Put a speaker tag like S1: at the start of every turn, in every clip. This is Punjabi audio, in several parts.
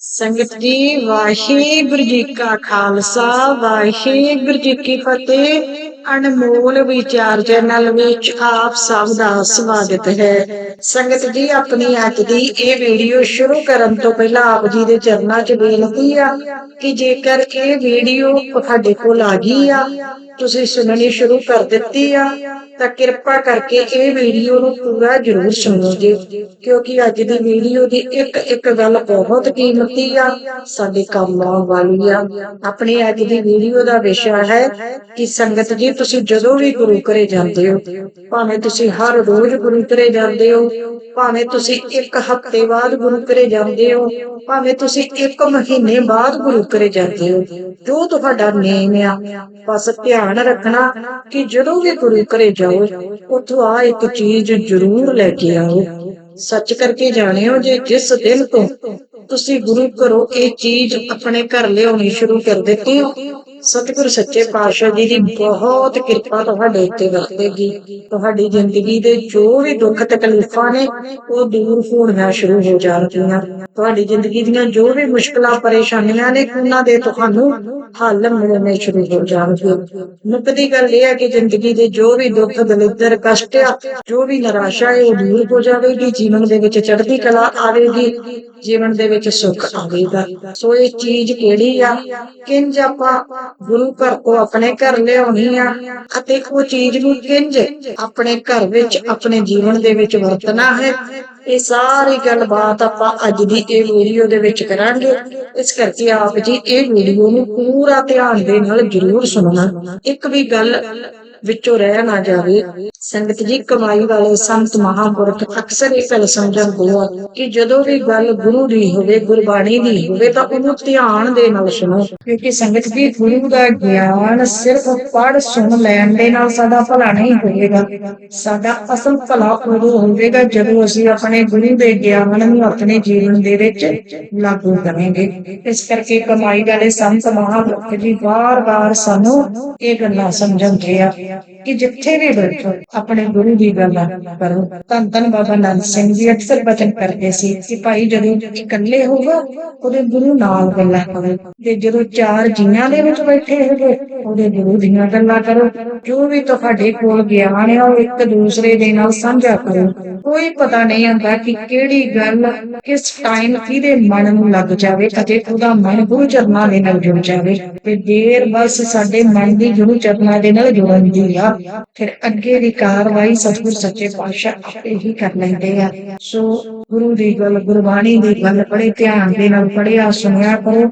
S1: ਸੰਗਤ ਜੀ, ਵਾਹਿਗੁਰੂ ਜੀ ਕਾ ਖਾਲਸਾ, ਵਾਹਿਗੁਰੂ ਜੀ ਕੀ ਫਤਿਹ। ਅਨਮੋਲ ਵਿਚਾਰ ਚੈਨਲ ਵਿੱਚ ਆਪ ਸਭ ਦਾ ਸਵਾਗਤ ਹੈ। ਸੰਗਤ ਜੀ, ਆਪਣੀ ਅੱਜ ਦੀ ਇਹ ਵੀਡੀਓ ਸ਼ੁਰੂ ਕਰਨ ਤੋਂ ਪਹਿਲਾਂ ਆਪ ਜੀ ਦੇ ਚਰਨਾਂ 'ਚ ਬੇਨਤੀ ਆ ਕਿ ਜੇਕਰ ਇਹ ਵੀਡੀਓ ਤੁਹਾਡੇ ਕੋਲ ਆ ਗਈ ਆ ਤੁਸੀਂ ਸੁਣਨੀ ਸ਼ੁਰੂ ਕਰ ਦਿੱਤੀ ਆ, ਤਾਂ ਕਿਰਪਾ ਕਰਕੇ ਇਹ ਵੀਡੀਓ ਨੂੰ ਪੂਰਾ ਜ਼ਰੂਰ ਸੁਣੋ ਜੀ, ਕਿਉਂਕਿ ਅੱਜ ਦੀ ਵੀਡੀਓ ਦੀ ਇੱਕ ਇੱਕ ਗੱਲ ਬਹੁਤ ਕੀਮਤੀ ਆ, ਸਾਡੇ ਕੰਮ ਆਉਣ ਵਾਲੀ ਆ। ਆਪਣੀ ਅੱਜ ਦੀ ਵੀਡੀਓ ਦਾ ਵਿਸ਼ਾ ਹੈ ਕਿ ਸੰਗਤ ਜੀ, ਤੁਸੀਂ ਜਦੋਂ ਵੀ ਗੁਰੂ ਘਰੇ ਜਾਂਦੇ ਹੋ, ਭਾਵੇਂ ਤੁਸੀਂ ਹਰ ਰੋਜ਼ ਗੁਰੂ ਘਰੇ ਜਾਂਦੇ ਹੋ, ਭਾਵੇਂ ਤੁਸੀਂ ਇੱਕ ਹਫ਼ਤੇ ਬਾਅਦ ਗੁਰੂ ਘਰੇ ਜਾਂਦੇ ਹੋ, ਭਾਵੇਂ ਤੁਸੀਂ ਇੱਕ ਮਹੀਨੇ ਬਾਅਦ ਗੁਰੂ ਘਰੇ ਜਾਂਦੇ ਹੋ, ਜੋ ਤੁਹਾਡਾ ਨੇਮ ਆ, ਬਸ ਧਿਆਨ ਰੱਖਣਾ ਕਿ ਜਦੋਂ ਵੀ ਗੁਰੂ ਘਰੇ ਜਾਓ, ਉੱਥੋਂ ਆ ਇੱਕ ਚੀਜ਼ ਜ਼ਰੂਰ ਲੈ ਕੇ ਆਓ। ਸੱਚ ਕਰਕੇ ਜਾਣਿਓ ਜੇ ਜਿਸ ਦਿਨ ਤੋਂ ਤੁਸੀਂ ਗੁਰੂ ਘਰੋਂ ਇਹ ਚੀਜ਼ ਆਪਣੇ ਘਰ ਲਿਆਉਣੀ ਸ਼ੁਰੂ ਕਰ ਦਿੱਤੀ ਹੋ ਸਤਿਗੁਰ ਸੱਚੇ ਪਾਤਸ਼ਾਹ ਜੀ ਦੀ ਬਹੁਤ ਕਿਰਪਾ ਤੁਹਾਡੇ ਉੱਤੇ ਵਰਤੇਗੀ। ਤੁਹਾਡੀ ਜ਼ਿੰਦਗੀ ਦੇ ਜੋ ਵੀ ਦੁੱਖ ਤਕਲੀਫਾਂ ਨੇ, ਉਹ ਦੂਰ ਹੋਣੀਆਂ ਸ਼ੁਰੂ ਹੋ ਜਾਣਗੀਆਂ। ਤੁਹਾਡੀ ਜ਼ਿੰਦਗੀ ਦੀਆਂ ਜੋ ਵੀ ਮੁਸ਼ਕਲਾਂ, ਪਰੇਸ਼ਾਨੀਆਂ ਨੇ, ਉਹਨਾਂ ਦੇ ਤੁਹਾਨੂੰ ਹੱਲ ਮਿਲਣੇ ਸ਼ੁਰੂ ਹੋ ਜਾਣਗੇ। ਮੁੱਕਦੀ ਗੱਲ ਇਹ ਹੈ ਕਿ ਜ਼ਿੰਦਗੀ ਦੇ ਜੋ ਵੀ ਦੁੱਖ, ਦਲਿੱਦਰ, ਕਸ਼ਟ ਆ, ਜੋ ਵੀ ਨਿਰਾਸ਼ਾ ਹੈ, ਉਹ ਦੂਰ ਹੋ ਜਾਵੇਗੀ। ਜੀਵਨ ਦੇ ਵਿੱਚ ਚੜ੍ਹਦੀ ਕਲਾ ਆਵੇਗੀ। ਜੀਵਨ ਦੇ ਵਿੱਚ ਸੁੱਖ ਆਵੇਗਾ। ਸੋ ਇਹ ਚੀਜ਼ ਕਿਹੜੀ ਆ? ਕਿੰਜ ਆਪਾਂ ਗੁਰੂ ਘਰ ਤੋਂ ਆਪਣੇ ਘਰ ਲਿਆਉਣੀ ਆ ਅਤੇ ਉਹ ਚੀਜ਼ ਨੂੰ ਕਿੰਜ ਆਪਣੇ ਘਰ ਵਿੱਚ, ਆਪਣੇ ਜੀਵਨ ਦੇ ਵਿੱਚ ਵਰਤਣਾ ਹੈ। ਇਹ ਸਾਰੀ ਗੱਲਬਾਤ ਆਪਾਂ ਅੱਜ ਦੀ ਇਹ ਵੀਡੀਓ ਦੇ ਵਿੱਚ ਕਰਾਂਗੇ। ਇਸ ਕਰਕੇ ਆਪ ਜੀ ਇਹ ਵੀਡੀਓ ਨੂੰ ਪੂਰਾ ਧਿਆਨ ਦੇ ਨਾਲ ਜ਼ਰੂਰ ਸੁਣਨਾ। ਇੱਕ ਵੀ ਗੱਲ ਵਿੱਚੋਂ ਰਹਿ ਨਾ ਜਾਵੇ। ਸੰਗਤ ਜੀ, ਕਮਾਈ ਵਾਲੇ ਸੰਤ ਮਹਾਂਪੁਰਖ ਅਕਸਰ ਇਹ ਗੱਲ ਸਮਝਾਉਂਦੇ ਆ ਕਿ ਜਦੋਂ ਵੀ ਗੱਲ ਗੁਰੂ ਦੀ ਹੋਵੇ, ਗੁਰਬਾਣੀ ਦੀ ਹੋਵੇ, ਤਾਂ ਉਹਨੂੰ ਧਿਆਨ ਦੇ ਨਾਲ ਸੁਣੋ। ਕਿਉਂਕਿ ਸੰਗਤ ਜੀ, ਗੁਰੂ ਦਾ ਗਿਆਨ ਸਿਰਫ ਪੜ੍ਹ, ਸੁਣ, ਲੈਣ ਦੇ ਨਾਲ ਸਾਡਾ ਭਲਾ ਨਹੀਂ ਹੋਵੇਗਾ। ਸਾਡਾ ਅਸਲ ਭਲਾ ਉਦੋਂ ਹੋਵੇਗਾ ਜਦੋਂ ਅਸੀਂ ਆਪਣੇ ਗੁਰੂ ਦੇ ਗਿਆਨ ਨੂੰ ਆਪਣੇ ਜੀਵਨ ਦੇ ਵਿੱਚ ਲਾਗੂ ਕਰਾਂਗੇ। ਇਸ ਕਰਕੇ ਕਮਾਈ ਵਾਲੇ ਸੰਤ ਮਹਾਪੁਰਖ ਜੀ, ਵਾਰ-ਵਾਰ ਸਾਨੂੰ ਇਹ ਗੱਲਾਂ ਸਮਝਾਉਂਦੇ ਆ। ਕਿ ਜਿੱਥੇ ਵੀ ਬੈਠੋ, ਆਪਣੇ ਗੁਰੂ ਦੀ ਗੱਲਾਂ ਕਰੋ। ਧੰਨ ਧੰਨ ਬਾਬਾ ਨਾਨਕ ਸਿੰਘ ਜੀ, ਅਕਸਰ ਬਚਨ ਕਰਦੇ ਸੀ ਕਿ ਭਾਈ ਜਦੋਂ ਇਕੱਲੇ ਹੋਵੋ, ਉਹਦੇ ਗੁਰੂ ਨਾਲ ਗੱਲਾਂ ਕਰੋ। ਤੇ ਜਦੋਂ ਚਾਰ ਜੀਆਂ ਦੇ ਵਿੱਚ ਬੈਠੇ ਹੋਵੋ, ਉਹਦੇ ਗੁਰੂ ਦੀਆਂ ਗੱਲਾਂ ਕਰੋ। ਜੋ ਵੀ ਤੁਹਾਡੇ ਕੋਲ ਗਿਆਨ ਹੈ ਉਹ ਇੱਕ ਦੂਸਰੇ ਦੇ ਨਾਲ ਸਾਂਝਾ ਕਰੋ। ਕੋਈ ਪਤਾ ਨਹੀਂ ਹੁੰਦਾ ਕਿ ਕਿਹੜੀ ਗੱਲ ਕਿਸ ਟਾਈਮ ਕਿਹਦੇ ਮਨ ਨੂੰ ਲੱਗ ਜਾਵੇ ਅਤੇ ਉਹਦਾ ਮਨ ਗੁਰੂ ਚਰਨਾਂ ਦੇ ਨਾਲ ਜੁੜ ਜਾਵੇ। ਤੇ ਦੇਰ ਬਸ ਸਾਡੇ ਮਨ ਦੀ ਗੁਰੂ ਚਰਨਾਂ ਦੇ ਨਾਲ ਜੁੜਨ ਦੀ ਆ ਫਿਰ ਅੱਗੇ ਦੀ ਕਾਰਵਾਈ ਸਤਿਗੁਰ ਸੱਚੇ ਪਾਤਸ਼ਾਹ ਆਪੇ ਹੀ ਕਰ ਲੈਂਦੇ ਆ। ਸੋ ਗੁਰੂ ਦੀ ਗੱਲ, ਗੁਰਬਾਣੀ ਦੀ ਗੱਲ ਬੜੇ ਧਿਆਨ ਦੇ ਨਾਲ ਪੜਿਆ ਸੁਣਿਆ ਕਰੋ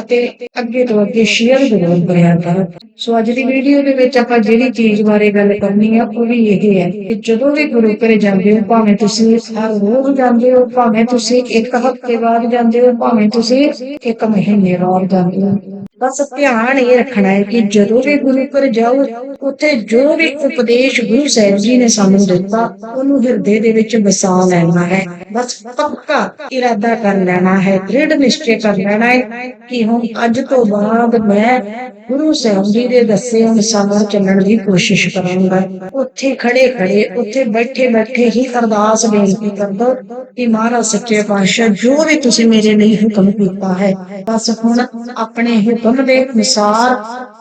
S1: ਅਤੇ ਅੱਗੇ ਤੋਂ ਅੱਗੇ ਸ਼ੇਅਰ ਜ਼ਰੂਰ ਕਰਿਆ ਕਰੋ। ਸੋ ਅੱਜ ਦੀ ਵੀਡੀਓ ਦੇ ਵਿੱਚ ਆਪਾਂ ਜਿਹੜੀ ਚੀਜ਼ ਬਾਰੇ ਗੱਲ ਕਰਨੀ ਆ, ਉਹ ਵੀ ਇਹ ਹੈ ਕਿ ਜਦੋਂ ਵੀ ਗੁਰੂ ਘਰੇ ਜਾਂਦੇ ਹੋ, ਭਾਵੇਂ ਤੁਸੀਂ ਹਰ ਰੋਜ਼ ਜਾਂਦੇ ਹੋ, ਭਾਵੇਂ ਤੁਸੀਂ ਇੱਕ ਹਫ਼ਤੇ ਬਾਅਦ ਜਾਂਦੇ ਹੋ, ਭਾਵੇਂ ਤੁਸੀਂ ਇੱਕ ਮਹੀਨੇ ਬਾਅਦ ਜਾਂਦੇ ਹੋ, ਬਸ ਧਿਆਨ ਇਹ ਰੱਖਣਾ ਹੈ ਕਿ ਜਦੋਂ ਵੀ ਗੁਰੂ ਘਰ ਜਾਓ, ਉੱਥੇ ਜੋ ਵੀ ਉਪਦੇਸ਼ ਗੁਰੂ ਸਾਹਿਬ ਜੀ ਨੇ ਸਾਨੂੰ ਦਿੱਤਾ, ਉਹਨੂੰ ਹਿਰਦੇ ਦੇ ਵਿੱਚ ਵਸਾ ਲੈਣਾ ਹੈ। ਬਸ ਪੱਕਾ। ਇਰਾਦਾ ਕਰ ਲੈਣਾ ਹੈ, ਦ੍ਰਿੜ ਨਿਸ਼ਚੈ ਕਰ ਲੈਣਾ ਹੈ ਕਿ ਹੁਣ ਅੱਜ ਤੋਂ ਬਾਅਦ ਮੈਂ ਗੁਰੂ ਸਾਹਿਬ ਜੀ ਦੇ ਦੱਸੇ ਅਨੁਸਾਰ ਚੱਲਣ ਦੀ ਕੋਸ਼ਿਸ਼ ਕਰਾਂਗਾ। ਉੱਥੇ ਖੜੇ ਖੜੇ, ਉੱਥੇ ਬੈਠੇ ਬੈਠੇ ਹੀ ਅਰਦਾਸ ਬੇਨਤੀ ਕਰਦਾ ਕਿ ਮਹਾਰਾਜ ਸੱਚੇ ਪਾਤਸ਼ਾਹ, ਜੋ ਵੀ ਤੁਸੀਂ ਮੇਰੇ ਲਈ ਹੁਕਮ ਕੀਤਾ ਹੈ, ਬਸ ਹੁਣ ਆਪਣੇ ਹੁਕਮ ਦੇ ਅਨੁਸਾਰ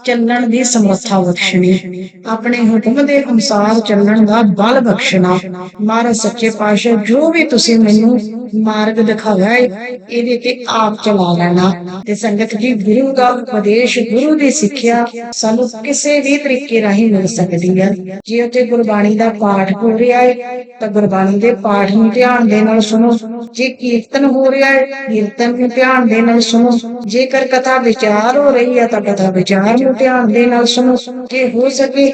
S1: ਚੱਲਣ ਦੀ ਸਮਰੱਥਾ ਬਖਸ਼ਣੀ। ਆਪਣੇ ਹੁਕਮ ਦੇ ਅਨੁਸਾਰ ਚੱਲਣ ਦਾ ਬਲ ਬਖਸ਼ਣਾ। ਮਹਾਰਾਜ ਸੱਚੇ ਪਾਤਸ਼ਾਹ, ਜੋ ਵੀ ਤੁਸੀਂ ਮੈਨੂੰ ਮਾਰਗ ਦਿਖਾਇਆ ਹੈ ਇਹਦੇ ਤੇ ਆਪ ਚਲਾ ਲੈਣਾ। ਤੇ ਸੰਗਤ ਜੀ, ਗੁਰੂ ਦਾ ਉਪਦੇਸ਼ ਗੁਰੂ ਦੀ ਸਿੱਖਿਆ ਸਾਨੂੰ ਕਿਸੇ ਵੀ ਤਰੀਕੇ ਰਾਹੀਂ ਮਿਲ ਸਕਦੀ ਹੈ ਜੇ ਉੱਥੇ ਗੁਰਬਾਣੀ ਦਾ ਪਾਠ ਹੋ ਰਿਹਾ ਹੈ ਤਾਂ ਗੁਰਬਾਣੀ ਦੇ ਪਾਠ ਨੂੰ ਧਿਆਨ ਦੇ ਨਾਲ ਸੁਣੋ। ਜੇ ਕੀਰਤਨ ਹੋ ਰਿਹਾ ਹੈ ਕੀਰਤਨ ਨੂੰ ਧਿਆਨ ਦੇ ਨਾਲ ਸੁਣੋ। ਜੇਕਰ ਕਥਾ ਵਿਚਾਰ ਹੋ ਰਹੀ ਹੈ ਤਾਂ ਕਥਾ ਵਿਚਾਰ ਨੂੰ ਧਿਆਨ ਦੇ ਨਾਲ ਸੁਣੋ। ਜੇ ਹੋ ਸਕੇ,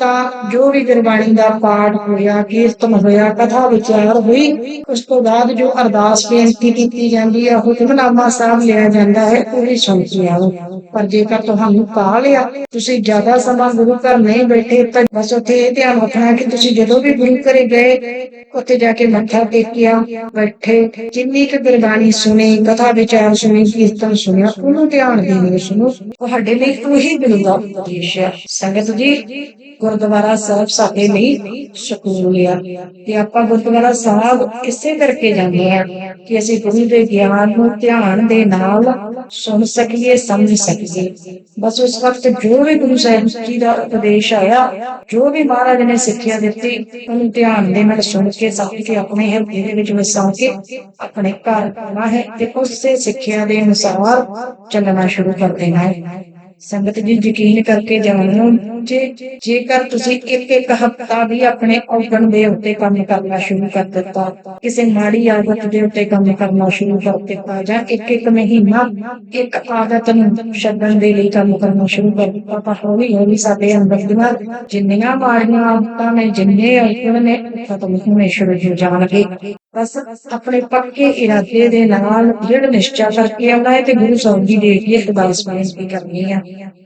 S1: ਤਾਂ ਜੋ ਵੀ ਗੁਰਬਾਣੀ ਦਾ ਪਾਠ ਹੋਇਆ, ਕੀਰਤਨ ਹੋਇਆ, ਕਥਾ ਵਿਚਾਰ ਹੋਈ ਉਸ ਤੋਂ ਬਾਅਦ ਜੋ ਅਰਦਾਸ ਬੇਨਤੀ ਕੀਤੀ ਜਾਂਦੀ ਹੈ, ਹੁਕਮਨਾਮਾ ਸਾਹਿਬ ਲਿਆ ਜਾਂਦਾ ਹੈ ਉਹ ਵੀ ਸੁਣ ਕੇ ਆਓ। ਪਰ ਜੇਕਰ ਤੁਹਾਨੂੰ ਪਾ ਲਿਆ ਤੁਸੀਂ ਜ਼ਿਆਦਾ ਸਮਾਂ ਗੁਰੂ ਘਰ ਨਹੀਂ ਬੈਠੇ, ਤਾਂ ਬਸ ਉੱਥੇ ਇਹ ਧਿਆਨ ਰੱਖਣਾ ਕਿ ਤੁਸੀਂ ਜਦੋਂ ਵੀ ਗੁਰੂ ਘਰੇ ਗਏ, ਉੱਥੇ ਜਾ ਕੇ ਮੱਥਾ ਟੇਕਿਆ, ਬੈਠੇ, ਜਿੰਨੀ ਕੁ ਗੁਰਬਾਣੀ ਸੁਣੀ, ਕਥਾ ਵਿਚਾਰ ਸੁਣੀ, ਕੀਰਤਨ ਸੁਣਿਆ, ਉਹਨੂੰ ਧਿਆਨ ਦੇ ਸੁਣੋ। ਤੁਹਾਡੇ ਲਈ ਉਹੀ ਗੁਰੂ ਦਾ ਉਪਦੇਸ਼ ਹੈ ਸੰਗਤ ਜੀ, ਗੁਰਦੁਆਰਾ ਸਾਹਿਬ ਸਾਡੇ ਲਈ ਸਕੂਲ ਆ। ਤੇ ਆਪਾਂ ਗੁਰਦੁਆਰਾ ਸਾਹਿਬ ਇਸੇ ਕਰਕੇ ਜਾਂਦੇ ਆ ਕਿ ਅਸੀਂ ਗੁਰੂ ਦੇ ਗਿਆਨ ਨੂੰ ਧਿਆਨ ਦੇ ਨਾਲ ਸੁਣ ਸਕੀਏ, ਸਮਝ ਸਕੀਏ। ਬਸ ਉਸ ਵਕਤ ਜੋ ਵੀ ਗੁਰੂ ਸਾਹਿਬ ਜੀ ਦਾ ਉਪਦੇਸ਼ ਆਇਆ, ਜੋ ਵੀ ਮਹਾਰਾਜ ਨੇ ਸਿੱਖਿਆ ਦਿੱਤੀ, ਉਹਨੂੰ ਧਿਆਨ ਦੇ ਨਾਲ ਸੁਣ ਕੇ ਸਮਝ ਕੇ ਆਪਣੇ ਹਿਰਦੇ ਦੇ ਵਿੱਚ ਵਸਾ ਕੇ ਆਪਣੇ ਘਰ ਪਾਉਣਾ ਹੈ ਤੇ ਉਸੇ ਸਿੱਖਿਆ ਦੇ ਅਨੁਸਾਰ ਚੱਲਣਾ ਸ਼ੁਰੂ ਕਰ ਦੇਣਾ ਹੈ। ਸੰਗਤ ਜੀ ਯਕੀਨ ਕਰਕੇ ਜਾਣੋ ਜੇ, ਜੇਕਰ ਤੁਸੀਂ ਇੱਕ ਇੱਕ ਹਫ਼ਤਾ ਵੀ ਆਪਣੇ ਔਗਣ ਦੇ ਉੱਤੇ ਕੰਮ ਕਰਨਾ ਸ਼ੁਰੂ ਕਰ ਦਿੱਤਾ, ਕਿਸੇ ਮਾੜੀ ਆਦਤ ਦੇ ਉੱਤੇ ਕੰਮ ਕਰਨਾ ਸ਼ੁਰੂ ਕਰ ਦਿੱਤਾ ਜਾਂ ਇੱਕ ਇੱਕ ਮਹੀਨਾ ਇੱਕ ਆਦਤ ਨੂੰ ਛੱਡਣ ਦੇ ਲਈ ਕੰਮ ਕਰਨਾ ਸ਼ੁਰੂ ਕਰ ਦਿੱਤਾ, ਤਾਂ ਹੌਲੀ ਹੌਲੀ ਸਾਡੇ ਅੰਦਰ ਦੀਆਂ ਜਿੰਨੀਆਂ ਮਾੜੀਆਂ ਆਦਤਾਂ ਨੇ, ਜਿੰਨੇ ਔਗਣ ਨੇ ਖਤਮ ਹੋਣੇ ਸ਼ੁਰੂ ਹੋ ਜਾਣਗੇ। ਬਸ ਆਪਣੇ ਪੱਕੇ ਇਰਾਦੇ ਦੇ ਨਾਲ ਦ੍ਰਿੜ ਨਿਸ਼ਚਾ ਕਰਕੇ ਆਉਣਾ ਹੈ ਤੇ ਗੁਰੂ ਸਾਹਿਬ ਜੀ ਦੇ ਅੱਗੇ ਅਰਦਾਸ ਬੇਨਤੀ ਕਰਨੀ ਆ।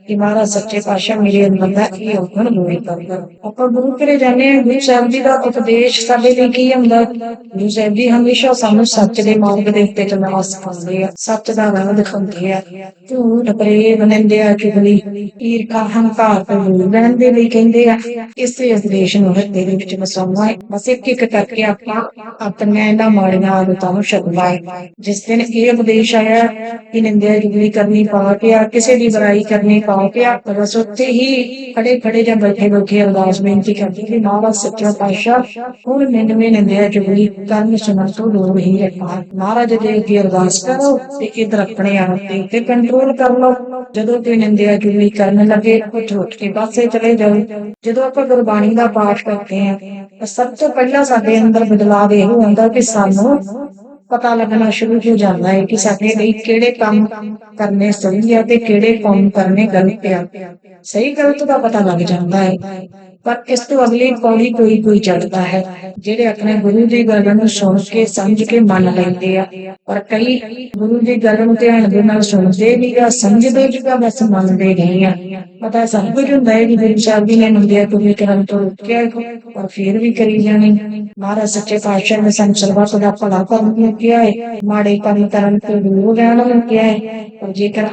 S1: ਕਿ ਮਹਾਰਾਜ ਸੱਚੇ ਪਾਤਸ਼ਾਹ ਮੇਰੇ ਅੰਦਰ ਦਾ ਇਹ ਔਗਣ ਦੂਰ ਕਰ ਆਪਾਂ ਗੁਰੂ ਘਰੇ ਜਾਂਦੇ ਹਾਂ, ਗੁਰੂ ਸਾਹਿਬ ਜੀ ਦਾ ਉਪਦੇਸ਼ ਸਾਡੇ ਲਈ ਕੀ ਹੁੰਦਾ? ਗੁਰੂ ਸਾਹਿਬ ਜੀ ਹਮੇਸ਼ਾ ਸਾਨੂੰ ਸੱਚ ਦੇ ਮਾਰਗ ਦੇ ਉੱਤੇ ਚੱਲਣਾ ਸਿਖਾਉਂਦੇ ਆ, ਸੱਚ ਦਾ ਰਾਹ ਦਿਖਾਉਂਦੇ ਆ। ਝੂਠ, ਪ੍ਰੇਮ, ਨਿੰਦਿਆ ਚੁਗਲੀ ਈਰਖਾ, ਹੰਕਾਰ ਤੋਂ ਦੂਰ ਰਹਿਣ ਦੇ ਲਈ ਕਹਿੰਦੇ ਆ। ਇਸੇ ਉਪਦੇਸ਼ ਨੂੰ ਹਿਰਦੇ ਦੇ ਵਿੱਚ ਵਸਾਉਣਾ ਹੈ। ਬਸ ਇੱਕ ਇੱਕ ਕਰਕੇ ਆਪਾਂ ਆਪਣੇ ਇਹਨਾਂ ਮਾੜੀਆਂ ਆਦਤਾਂ ਨੂੰ ਛੱਡਣਾ ਹੈ ਜਿਸ ਦਿਨ ਇਹ ਉਪਦੇਸ਼ ਆਇਆ ਕਿ ਨਿੰਦਿਆ ਚੁਗਲੀ ਕਰਨੀ ਪਾਪ ਆ ਕਿਸੇ ਦੀ ਬੁਰਾਈ ਕਰਨੀ ਪਾਪ ਆ ਤਾਂ ਬਸ ਉੱਥੇ ਹੀ ਖੜੇ ਖੜੇ ਜਾਂ ਬੈਠੇ ਬੈਠੇ ਅਰਦਾਸ ਬੇਨਤੀ ਕਰਦੀ ਕਿ ਮਹਾਰਾਜ ਸੱਚਾ ਪਾਤਸ਼ਾਹ ਹੁਣ ਮੈਨੂੰ ਵੀ ਨਿੰਦਿਆ ਚੁਗਲੀ ਕਰਨ ਸੁਣਨ ਤੋਂ ਦੂਰ ਹੀ ਰੱਖਾ ਮਹਾਰਾਜ ਦੇ ਅੱਗੇ ਅਰਦਾਸ ਕਰੋ ਤੇ ਇਧਰ ਆਪਣੇ ਆਪ ਤੇ ਉੱਤੇ ਕੰਟਰੋਲ ਕਰ ਲਓ ਜਦੋਂ ਕੋਈ ਨਿੰਦਿਆ ਚੁਗਲੀ ਕਰਨ ਲੱਗੇ ਉਹ ਝੂਠ ਕੇ ਪਾਸੇ ਚਲੇ ਜਾਓ ਜਦੋਂ ਆਪਾਂ ਗੁਰਬਾਣੀ ਦਾ ਪਾਠ ਕਰਦੇ ਹਾਂ ਤਾਂ ਸਭ ਤੋਂ ਪਹਿਲਾਂ ਸਾਡੇ ਅੰਦਰ ਬਦਲਾਅ ਇਹ ਹੁੰਦਾ ਕਿ ਸਾਨੂੰ ਪਤਾ ਲੱਗਣਾ ਸ਼ੁਰੂ ਹੋ ਜਾਂਦਾ ਹੈ ਕਿ ਸਾਡੇ ਲਈ ਕਿਹੜੇ ਕੰਮ ਕਰਨੇ ਸਹੀ ਆ ਤੇ ਕਿਹੜੇ ਕੰਮ ਕਰਨੇ ਗਲਤ ਆ। ਸਹੀ ਗਲਤ ਦਾ ਪਤਾ ਲੱਗ ਜਾਂਦਾ ਹੈ। ਪਰ ਇਸ ਤੋਂ ਅਗਲੀ ਪੌੜੀ ਕੋਈ ਕੋਈ ਚੜਦਾ ਹੈ ਜਿਹੜੇ ਆਪਣੇ ਗੁਰੂ ਦੀ ਗੱਲ ਨੂੰ ਸੁਣ ਕੇ ਸਮਝ ਕੇ ਮੰਨ ਲੈਂਦੇ ਆ। ਪਰ ਕਈ ਗੁਰੂ ਦੀ ਗੱਲ ਨੂੰ ਧਿਆਨ ਦੇ ਨਾਲ ਸੁਣਦੇ ਵੀ ਆ ਸਮਝਦੇ ਵੀ ਆ ਬਸ ਮੰਨਦੇ ਨਹੀਂ ਆ। ਪਤਾ ਸਭ ਕੁਝ ਹੁੰਦਾ ਹੈ ਕਿ ਗੁਰੂ ਸਾਹਿਬ ਜੀ ਨੇ ਨੰਦਿਆ ਕੋਈ ਕਰਨ ਤੋਂ ਰੋਕਿਆ ਹੈ, ਪਰ ਫਿਰ ਵੀ ਕਰੀ ਜਾਣੀ। ਮਹਾਰਾਜ ਸੱਚੇ ਪਾਤਸ਼ਾਹ ਨੇ ਸਾਨੂੰ ਸਰਬੱਤ ਦਾ ਭਲਾ ਕਰਨ ਨੂੰ ਕਿਹਾ ਹੈ ਮਾੜੇ ਕੰਮ ਕਰਨ ਤੋਂ ਦੂਰ ਰਹਿਣ ਨੂੰ ਕਿਹਾ ਹੈ। ਪਰ ਜੇਕਰ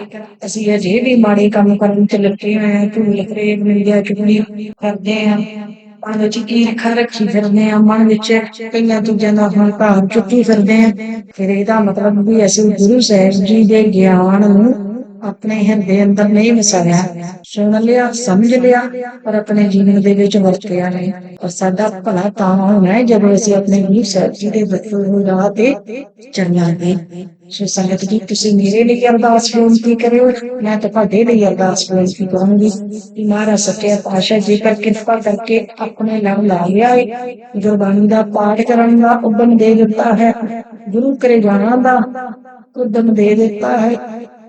S1: ਅਸੀਂ ਅਜੇ ਵੀ ਮਾੜੇ ਕੰਮ ਕਰਨ ਤੇ ਲੱਗੇ ਹੋਏ ਹਾਂ ਝੂਠ ਲਿਖਰੇ ਨਿੰਦਿਆ ਚੁਗਲੀ ਕਰਦੇ ਹਾਂ ਮਨ ਵਿੱਚ ਈਰਖਾ ਰੱਖੀ ਫਿਰਦੇ ਆ, ਮਨ ਵਿੱਚ ਕਈਆਂ ਦੂਜਿਆਂ ਦਾ ਹੰਕਾਰ ਚੁੱਕੀ ਫਿਰਦੇ ਆ। ਫਿਰ ਇਹਦਾ ਮਤਲਬ ਵੀ ਅਸੀਂ ਗੁਰੂ ਸਾਹਿਬ ਜੀ ਦੇ ਗਿਆਨ ਨੂੰ ਆਪਣੇ ਹਿਰਦੇ ਅੰਦਰ ਨਹੀਂ ਵਸਾਇਆ ਸੁਣ ਲਿਆ, ਸਮਝ ਲਿਆ, ਪਰ ਆਪਣੇ ਜੀਵਨ ਦੇ ਵਿੱਚ ਵਰਤਿਆ ਨਹੀਂ। ਔਰ ਸਾਡਾ ਭਲਾ ਤਾਂ ਹੋਣਾ ਹੈ ਜਦੋਂ ਅਸੀਂ ਆਪਣੇ ਗੁਰੂ ਸਾਹਿਬ ਜੀ ਦੇ ਦੱਸੇ ਹੋਏ ਰਾਹ ਤੇ ਚੱਲਾਂਗੇ ਸੋ ਸੰਗਤ ਜੀ, ਤੁਸੀਂ ਮੇਰੇ ਲਈ ਅਰਦਾਸ ਬੇਨਤੀ ਕਰਿਓ? ਮੈਂ ਤੁਹਾਡੇ ਲਈ ਅਰਦਾਸ ਬੇਨਤੀ ਕਰਾਂਗੀ ਕਿ ਮਹਾਰਾਜ ਸੱਚੇ ਪਾਤਸ਼ਾਹ ਜੀ ਕਰ ਕਿਰਪਾ ਕਰਕੇ ਆਪਣੇ ਲਵ ਲਾ ਲਿਆ ਹੈ ਗੁਰਬਾਣੀ ਦਾ ਪਾਠ ਕਰਨ ਦਾ ਉਦਮ ਦੇ ਦਿੱਤਾ ਹੈ। ਗੁਰੂ ਘਰੇ ਜਾਣਾ ਦਾ ਉਦਮ ਦੇ ਦਿੱਤਾ ਹੈ।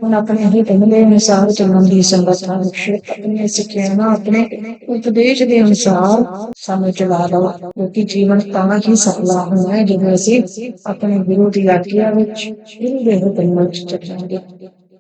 S1: ਹੁਣ ਆਪਣੇ ਹੀ ਪਹਿਲੇ ਅਨੁਸਾਰ ਚੱਲਣ ਦੀ ਸੰਗਤ ਨਾਲ ਆਪਣੇ ਸਿੱਖਿਆ ਆਪਣੇ ਉਪਦੇਸ਼ ਦੇ ਅਨੁਸਾਰ ਸਾਨੂੰ ਚਲਾ ਲਓ, ਕਿਉਂਕਿ ਜੀਵਨ ਤਾਂ ਹੀ ਸਫਲਾ ਹੋਣਾ ਹੈ ਜਦੋਂ ਅਸੀਂ ਆਪਣੇ ਗੁਰੂ ਦੀ ਆਗਿਆ ਵਿੱਚ ਗੁਰੂ ਦੇ ਹੁਕਮ ਵਿੱਚ ਚੱਲਾਂਗੇ।